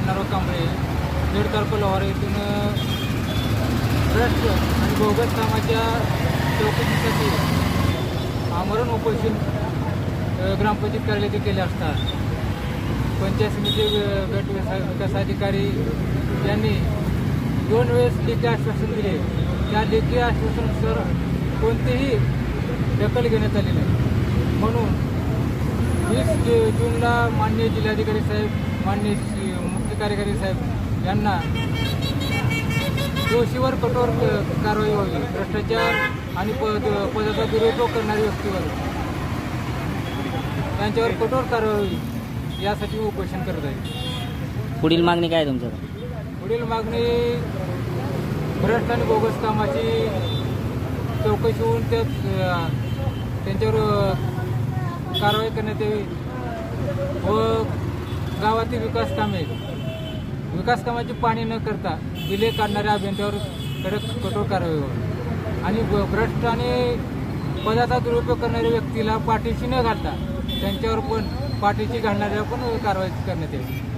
अण्णाराव कांबळे. दीड लोहार येथून भ्रष्ट आणि बोगस कामाच्या चौकशीसाठी आमरण उपोषण ग्रामपंचायत कार्यालयाचे केले असतात. पंचायत समिती गट विकास अधिकारी यांनी दोन वेळेस लेखी आश्वासन दिले. त्या लेखी आश्वासनानुसार कोणतेही दखल घेण्यात आली नाही. म्हणून वीस जूनला माननीय जिल्हाधिकारी साहेब माननीय मुख्य कार्यकारी साहेब यांना दोषीवर कठोर कारवाई व्हावी. भ्रष्टाचार आणि पद पदाचा दुरुपयोग करणाऱ्या व्यक्तीवर त्यांच्यावर कठोर कारवाई व्हावी यासाठी उपोषण करत आहे. पुढील मागणी काय आहे तुमचं पुढील मागणी भ्रष्ट आणि बोगस कामाची चौकशी होऊन त्यात अ, त्यांच्यावर कारवाई करण्यात यावी. व गावातील विकास कामे विकास कामाची पाणी न करता विले काढणाऱ्या अभियंत्यावर कडक कठोर कारवाई व्हावी आणि भ्रष्ट आणि पदाचा दुरुपयोग करणाऱ्या व्यक्तीला पाठीशी न घालता त्यांच्यावर पण पाठीशी घालणाऱ्या पण कारवाई करण्यात येईल.